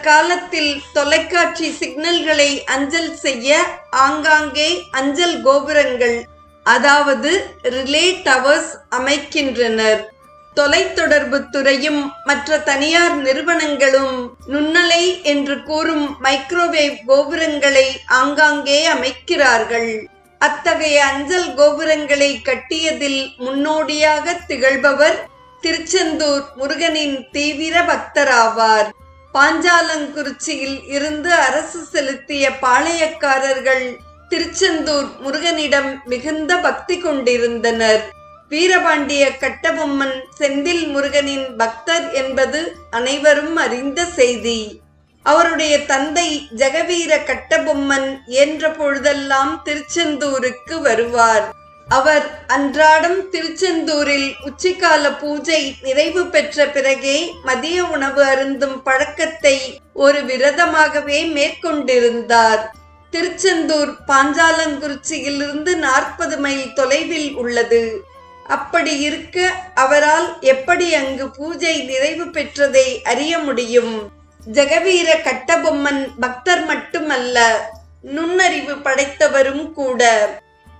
காலத்தில் தொலைக்காட்சி சிக்னல்களை அஞ்சல் செய்ய ஆங்காங்கே அஞ்சல் கோபுரங்கள் அதாவது ரிலே டவர்ஸ் அமைக்கின்றனர். தொலைத்தொடர்பு துறையும் மற்ற தனியார் நிறுவனங்களும் நுண்ணலை என்று கூறும் மைக்ரோவேவ் கோபுரங்களை ஆங்காங்கே அமைக்கிறார்கள். அத்தகைய அஞ்சல் கோபுரங்களை கட்டியதில் முன்னோடியாக திகழ்பவர் திருச்செந்தூர் முருகனின் தீவிர பக்தராவார். பாஞ்சாலங்குறிச்சியில் இருந்து அரசு செலுத்திய பாளையக்காரர்கள் திருச்செந்தூர் முருகனிடம் மிகுந்த பக்தி கொண்டிருந்தனர். வீரபாண்டிய கட்டபொம்மன் செந்தில் முருகனின் பக்தர் என்பது அனைவரும் அறிந்த செய்தி. அவருடைய தந்தை ஜெகவீர கட்டபொம்மன் என்ற பொழுதெல்லாம் திருச்செந்தூருக்கு வருவார். அவர் அன்றாடம் திருச்செந்தூரில் உச்சிக்கால பூஜை நிறைவு பெற்ற பிறகே மதிய உணவு அருந்தும் பழக்கத்தை ஒரு விரதமாகவே மேற்கொண்டிருந்தார். திருச்செந்தூர் பாஞ்சாலங்குறிச்சியிலிருந்து நாற்பது மைல் தொலைவில் உள்ளது. அப்படி இருக்க அவரால் எப்படி அங்கு பூஜை நிறைவு பெற்றதை அறிய முடியும்? ஜெகவீர கட்டபொம்மன் பக்தர் மட்டுமல்ல நுண்ணறிவு படைத்தவரும் கூட.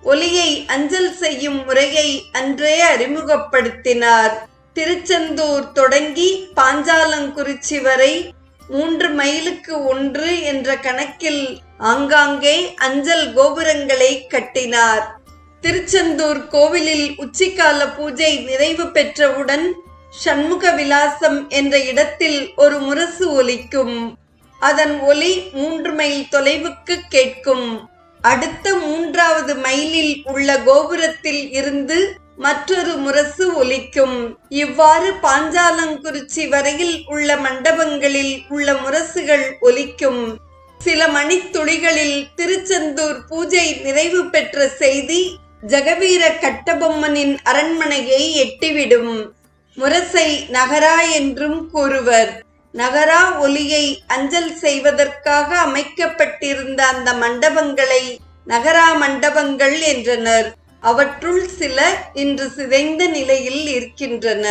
ஒலியை அஞ்சல் செய்யும் முறையை அன்றே அறிமுகப்படுத்தினார். திருச்செந்தூர் தொடங்கி பாஞ்சாலங்குறிச்சி வரை மூன்று மைலுக்கு ஒன்று என்ற கணக்கில் ஆங்காங்கே அஞ்சல் கோபுரங்களை கட்டினார். திருச்செந்தூர் கோவிலில் உச்சிக்கால பூஜை நிறைவு பெற்றவுடன் சண்முக விலாசம் என்ற இடத்தில் ஒரு முரசு ஒலிக்கும். அதன் ஒலி மூன்று மைல் தொலைவுக்கு கேட்கும். அடுத்த மூன்றாவது மைலில் உள்ள கோபுரத்தில் இருந்து மற்றொரு முரசு ஒலிக்கும். இவ்வாறு பாஞ்சாலங்குறிச்சி வரையில் உள்ள மண்டபங்களில் உள்ள முரசுகள் ஒலிக்கும். சில மணித்துளிகளில் திருச்செந்தூர் பூஜை நிறைவு பெற்ற செய்தி ஜெகவீர கட்டபொம்மனின் அரண்மனையை எட்டிவிடும். முரசை நகரா என்றும் கூறுவர். நகரா ஒலியை அஞ்சல் செய்வதற்காக அமைக்கப்பட்டிருந்த அந்த மண்டபங்களை நகரா மண்டபங்கள் என்றனர். அவற்றுள் சில இன்று சிதைந்த நிலையில் இருக்கின்றன.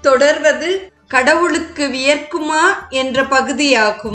தொடர்வது கடவுளுக்கு வியர்க்குமா என்ற பகுதியாகும்.